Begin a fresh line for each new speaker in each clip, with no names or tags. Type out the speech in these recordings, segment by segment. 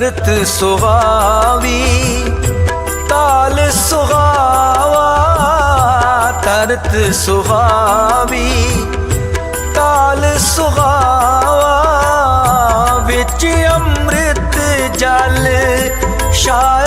ਤਰਤ ਸੁਹਾਵੀ ਤਾਲ ਸੁਹਾਵਾ ਤਰਤ ਸੁਹਾਵੀ ਤਾਲ ਸੁਹਾਵਾ ਵਿੱਚ ਅੰਮ੍ਰਿਤ ਜਲ ਛਾਇਆ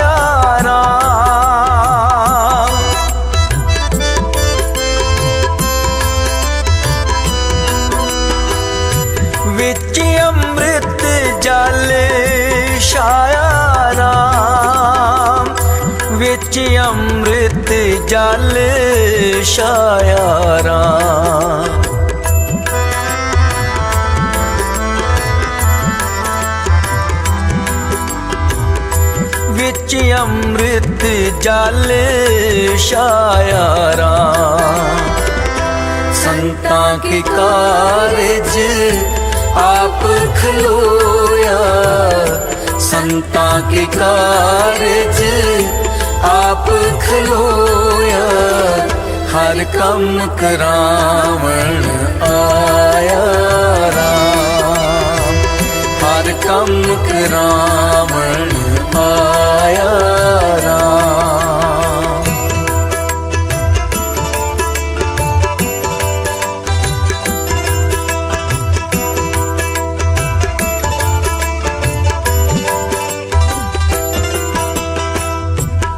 ਛਾਇਆ ਰਾਮ ਵਿੱਚ ਅੰਮ੍ਰਿਤ ਜਲ ਛਾਇਆ ਸੰਤਾਂ ਕੇ ਕਾਰਜ ਆਪ ਖਲੋਇਆ। ਸੰਤਾਂ ਕੇ ਕਾਰਜ ਆਪ ਖਲੋਇਆ। ਹਰ ਕੰਮ ਕਰਾਵਣ ਆਇਆ ਰਾਮ। ਹਰ ਕੰਮ ਕਰਾਵਣ ਆਇਆ ਰਾਮ।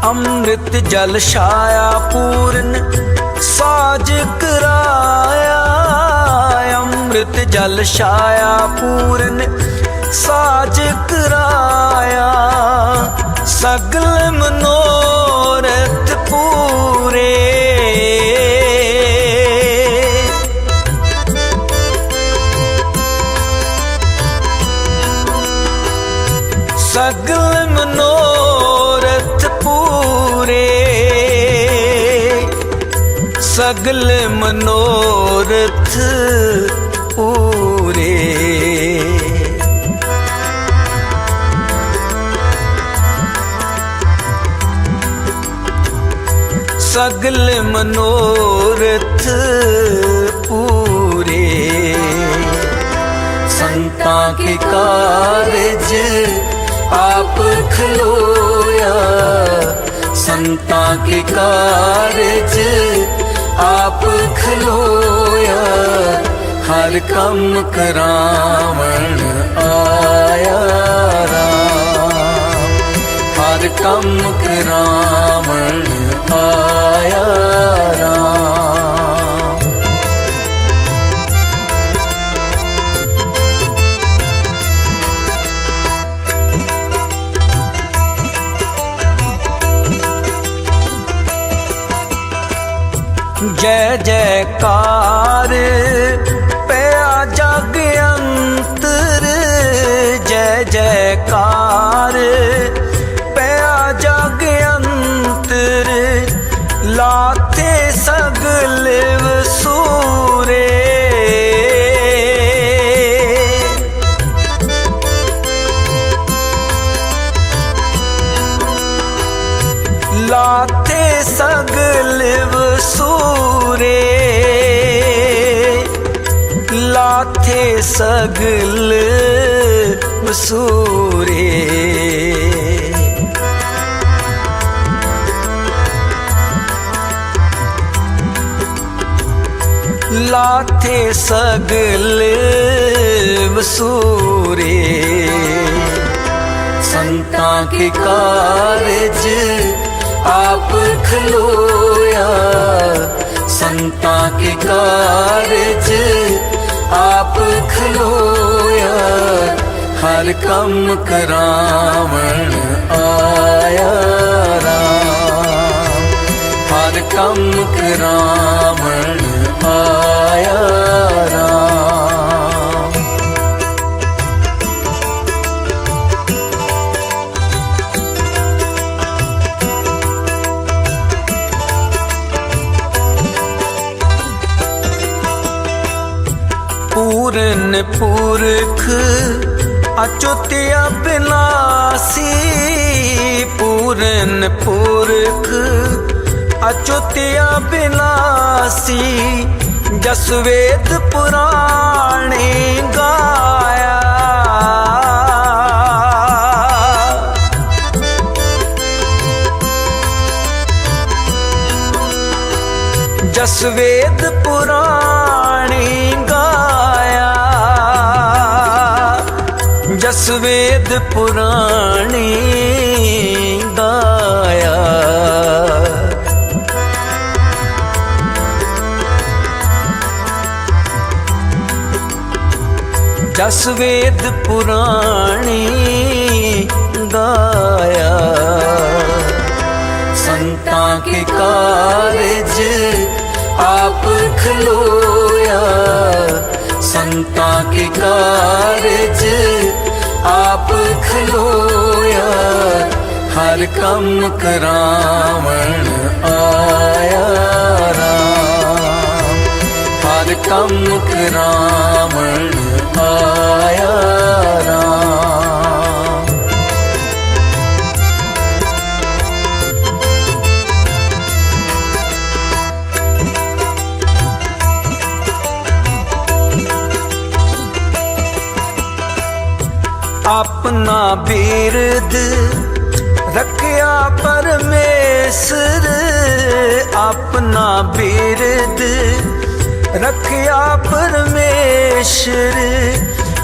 ਅੰਮ੍ਰਿਤ ਜਲ ਛਾਇਆ ਪੂਰਨ ਸਾਜ ਕਰਾਇਆ ਅੰਮ੍ਰਿਤ ਜਲ ਛਾਇਆ ਪੂਰਨ ਸਾਜ ਕਰਾਇਆ। ਸਗਲ ਮਨੋਰਥ ਪੂਰੇ ਸਗਲ ਮਨੋਰਥ ਪੂਰੇ ਸਗਲ ਮਨੋਰਥ ਪੂਰੇ ਸੰਤਾਂ ਕੇ ਕਾਰਜ ਆਪ ਖਲੋਇਆ ਸੰਤਾਂ ਕੇ ਕਾਰਜ ਆਪ ਖਲੋਇਆ ਹਰ ਕੰਮ ਕਰਾਵਣ ਆਇਆ ਰਾਮ। ਹਰ ਕੰਮ ਕਰਾਵਣ ਆਇਆ ਲਾਤੇ ਸਗਲ ਵਸੂਰੇ। ਲਾਥੇ ਸਗਲ ਵਸੂਰੇ। ਲਾਥੇ ਸਗਲ ਵਸੂਰੇ। ਸੰਤਾਂ ਕੇ ਕਾਰਜ ਆਪ ਖਲੋਇਆ। ਸੰਤਾਂ ਕੇ ਕਾਰਜ ਆਪ ਖਲੋਇਆ। ਹਰ ਕੰਮ ਕਰਾਵਣ ਆਇਆ ਰਾਮ। ਹਰ ਕੰਮ ਕਰਾਵਣ ਆਇਆ ਰਾਮ। ਪੂਰਨ ਪੁਰਖ ਅਚੁੱਤ ਅਬਿਨਾਸੀ ਪੂਰਨ ਪੂਰਖ ਅਚੁੱਤ ਅਬਿਨਾਸੀ ਜਸ ਵੇਦ ਪੁਰਾਣੇ ਜਸ ਵੇਦ ਪੁਰਾਣੀ ਗਾਇਆ। ਸੰਤਾਂ ਕੇ ਕਾਰਜ ਆਪ ਖਲੋਇਆ। ਸੰਤਾਂ ਕੇ ਕਾਰਜ ਆਪ ਖਲੋਇਆ। ਹਰ ਕੰਮ ਕਰਾਵਣ ਆਇਆ ਰਾਮ। ਹਰ ਕੰਮ ਕਰਾਵਣ ਰਾਮ ਆਪਣਾ ਬੀਰਦ ਰੱਖਿਆ ਪਰਮੇਸ਼ਰ ਆਪਣਾ ਬੀਰਦ ਰੱਖਿਆ ਪਰਮੇਸ਼ਰ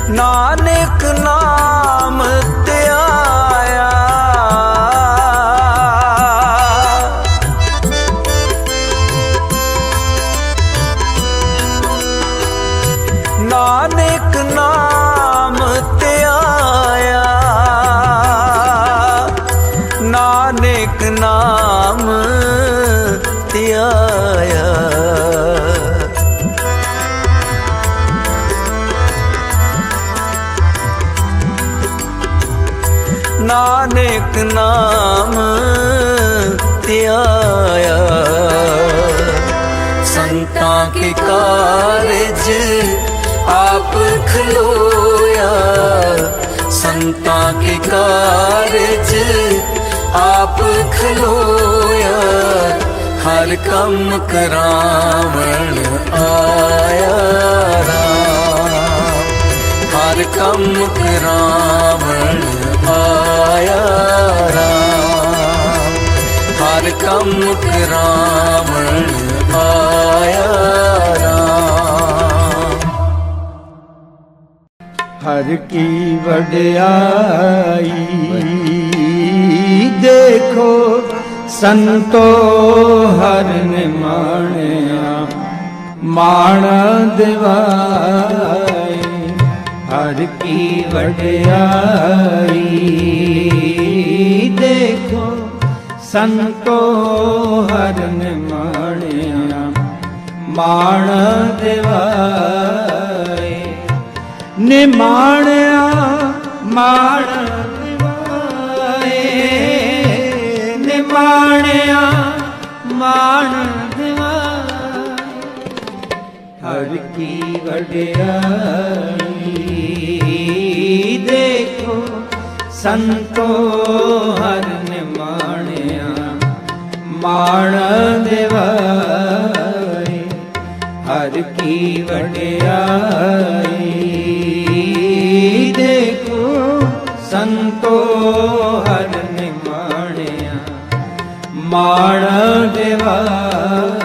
ਨਾਨਕ ਨਾਮ ਧਿਆਇਆ ਨਾਨਕ ਨਾਨਕ ਨਾਮ ਧਿਆਇਆ ਸੰਤਾਂ ਕੇ ਕਾਰਜ ਆਪ ਖਲੋਇਆ। ਸੰਤਾਂ ਕੇ ਕਾਰਜ ਆਪ ਖਲੋਇਆ। ਹਰ ਕੰਮ ਕਰਾਵਣ ਆਇਆ ਰਾਮ। ਹਰ ਕੰਮ ਕਰਾਵਣ ਆਇਆ ਰਾਮ। ਹਰ ਕੰਮ ਕਰਾਵਣ ਆਇਆ ਰਾਮ।
ਹਰ ਕੀ ਵਡਿਆਈ। ਦੇਖੋ ਸੰਤੋ ਹਰ ਨੇ ਮਾਣਿਆ ਮਾਣ ਦਿਵਾਈ ਹਰ ਕੀ ਵਡਿਆਈ। ਦੇਖੋ ਸੰਤੋ ਹਰ ਨੇ ਮਾਣਿਆ ਮਾਣ ਦਿਵਾਈ ਨਿਮਾਣਿਆ, ਮਾਣ ਦਿਵਾਏ। ਨਿਮਾਣਿਆ, ਮਾਣ ਦਿਵਾਏ। ਹਰ ਕੀ ਵਡਿਆਈ। ਦੇਖੋ, ਸੰਤੋ ਹਰ ਮਾਣਿਆ ਮਾਣ ਦਿਵਾਏ ਹਰ ਕੀ ਵਡਿਆਈ। ਦੇਖੋ, ਸੰਤੋ ਹਰ ਨਿਮਾਣਿਆ, ਮਾਣ ਦਿਵਾਏ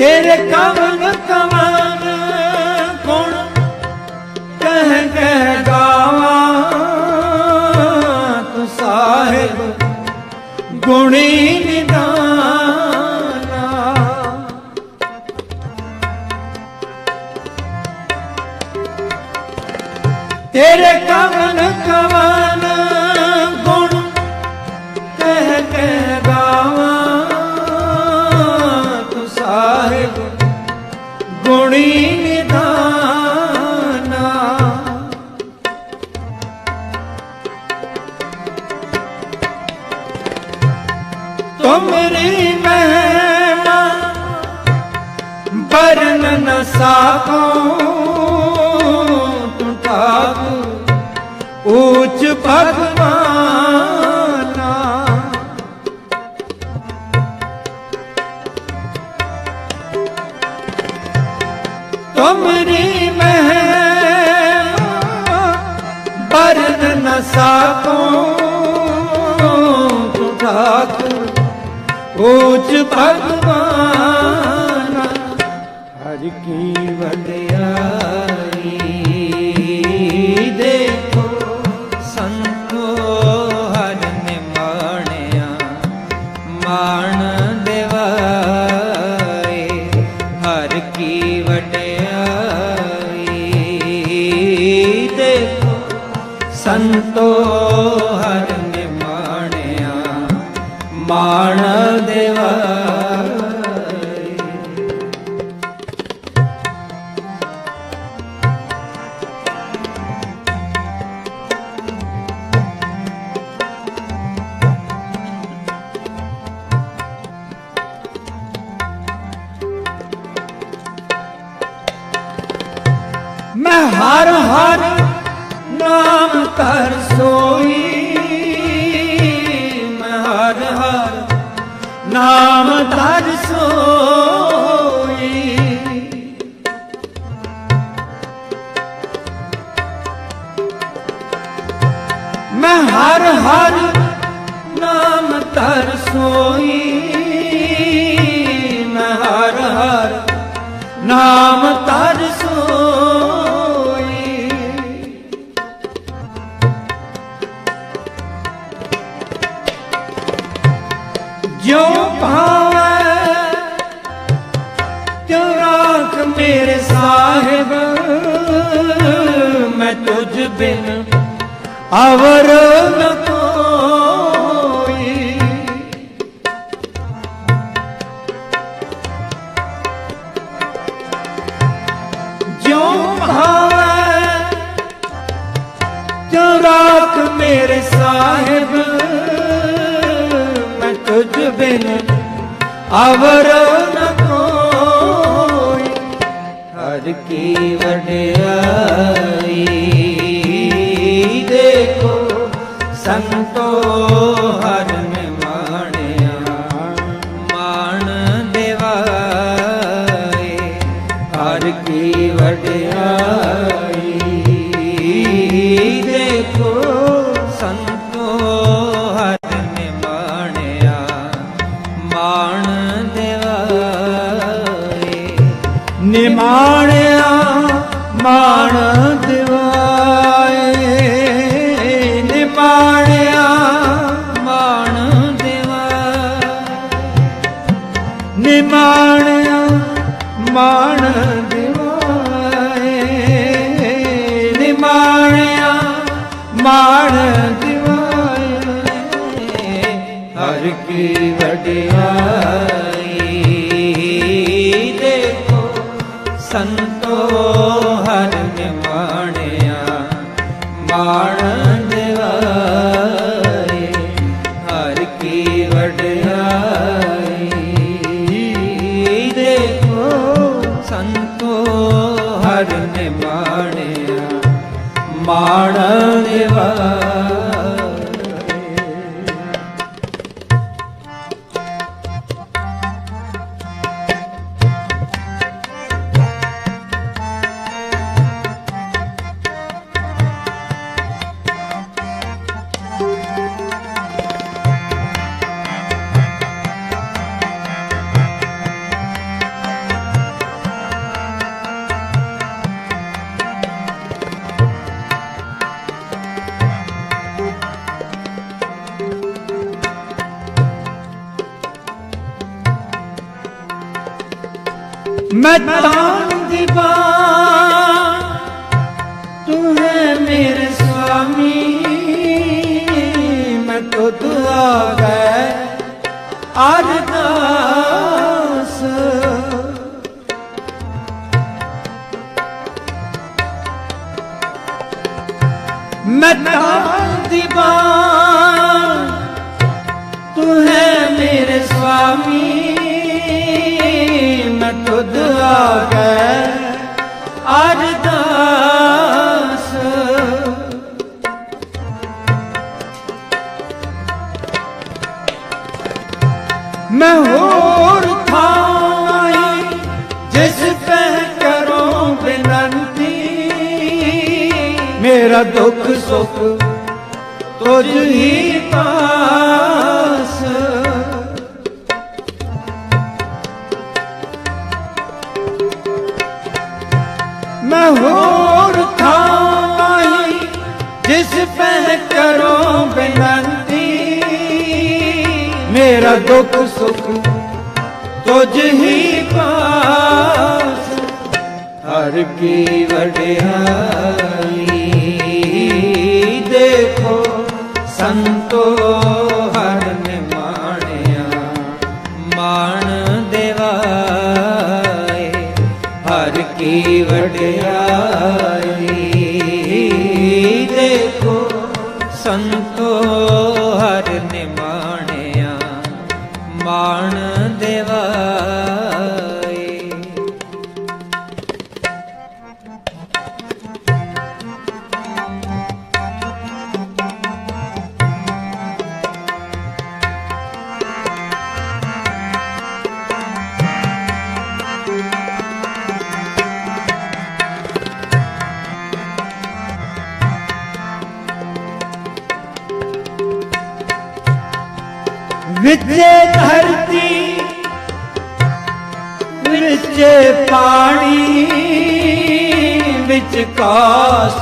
ਤੇਰੇ ਕਵਨ ਕਵਨ ਕੌਣ ਕਹਿ ਕਹਿ ਗਾਵਾ? ਤੂੰ ਸਾਹਿਬ ਗੁਣੀ साथों ਕੀ ਵਡਿਆ ਮੈਂ ਹਰ ਹਰ ਨਾਮ ਧਰ ਸੋਈ। ਮੈਂ ਹਰ ਹਰ ਨਾਮ ਧਰ ਜੋ ਭਾਵੈ ਤਿਉ ਰਾਖ ਮੇਰੇ ਸਾਹਿਬ ਮੈਂ ਤੁਝ ਬਿਨ ਅਵਰ ਨ अवर que मैं तान दीवान तू है मेरे स्वामी मैं तो दुआ गए अरदास मैं तान दीवान ਤੁਧ ਆਗੈ ਅਰਦਾਸ ਮੈਂ ਹੋਰ ਥਾਈ, ਜਿਸ ਪੈ ਕਰੋ ਬਿਨੰਤੀ। ਮੇਰਾ ਦੁੱਖ ਸੁੱਖ ਤੁਝ ਹੀ ਮੇਰਾ ਦੁੱਖ ਸੁਖ ਤੁਝ ਹੀ ਪਾਸ, ਹਰ ਕੀ ਵਡਿਆਈ ਦੇਖੋ ਸੰਤੋ ਹਰ ਨੇ ਮਾਣਿਆ ਮਾਣ ਦੇਵਾਏ, ਹਰ ਕੀ ਵਡਿਆਈ ਦੇਖੋ ਸੰਤ ਵਿੱਚ ਕਾਸ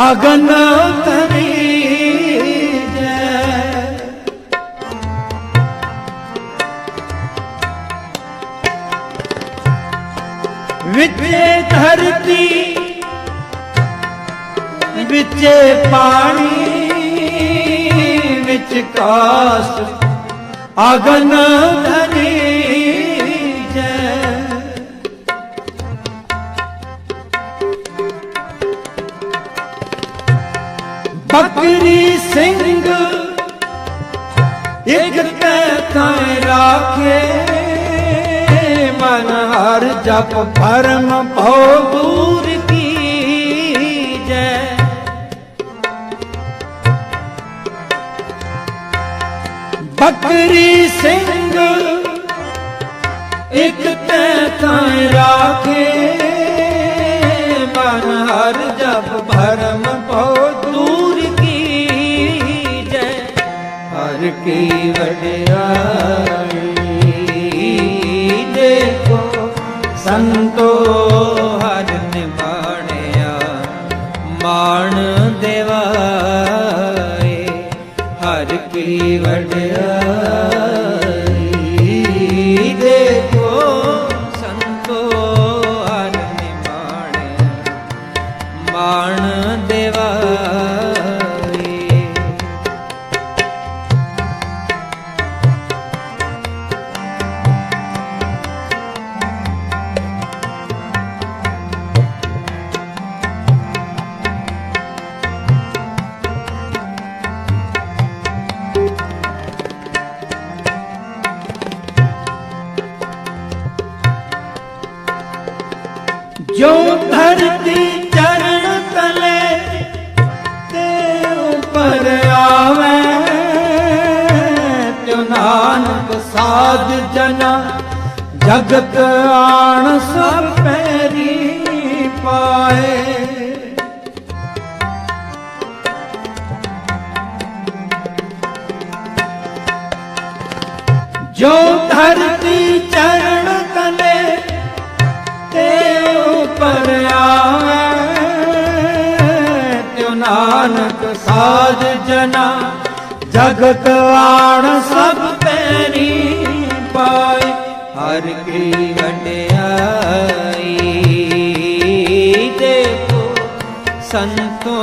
ਅਗਨ ਤਰੀ ਜੈ। ਵਿਚੇ ਧਰਤੀ ਵਿਚੇ ਪਾਣੀ ਵਿੱਚ ਕਾਸ ਅਗਨ ਧਰੀ ਬੱਕਰੀ ਸਿੰਘ। ਇੱਕ ਤੈ ਤਾਂ ਰਾਖੇ, ਮਨ ਹਰ ਜਪ ਭਰਮ ਭਉ ਦੂਰ ਕੀ ਜੈ ਬੱਕਰੀ ਸਿੰਘ, ਇੱਕ ਤੈ ਤਾਂ ਰਾਖੇ, ਮਨ ਹਰ ਜਪ ਭਰਮ ਕੀ ਵਡਿਆਈ? ਦੇਖੋ ਸੰਤ ਸਾਧ ਜਨਾ, ਜਗਤ ਆਣ ਸਭ ਪੈਰੀ ਪਾਏ। ਜੋ ਧਰਤੀ ਚਰਨ ਤਲੇ, ਤੇ ਉਪਰ ਆਵੇ ਤਿਉ ਨਾਨਕ ਸਾਧ ਜਨਾ, ਜਗਤ ਆਣ ਸਭ ਪੈਰੀ ਪਾਏ ਹਰ ਕੀ ਵਡਿਆਈ ਦੇਖੋ ਸੰਤੋ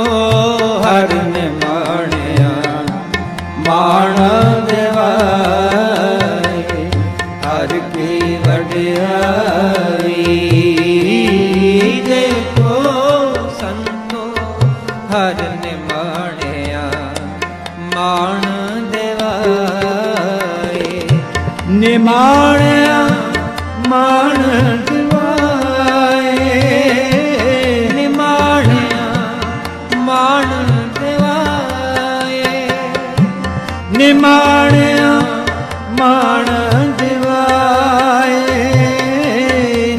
ਹਰ ਨੇ ਮਾਣਿਆ ਮਾਣ ਦੇਵਾ ਮਾਣਿਆ ਮਾਣ ਦਿਵਾਏ।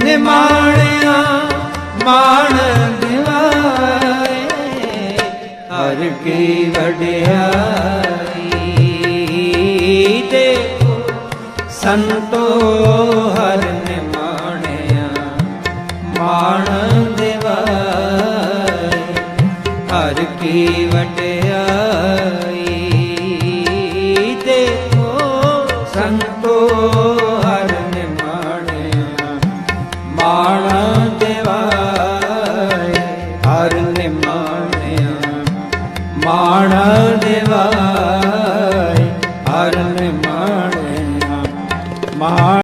ਨਿਮਾਣਿਆ ਮਾਣ ਦਿਵਾਏ। ਹਰ ਕੀ ਵਡਿਆਈ ਦੇਖੋ ਸੰਤੋ ਹਰ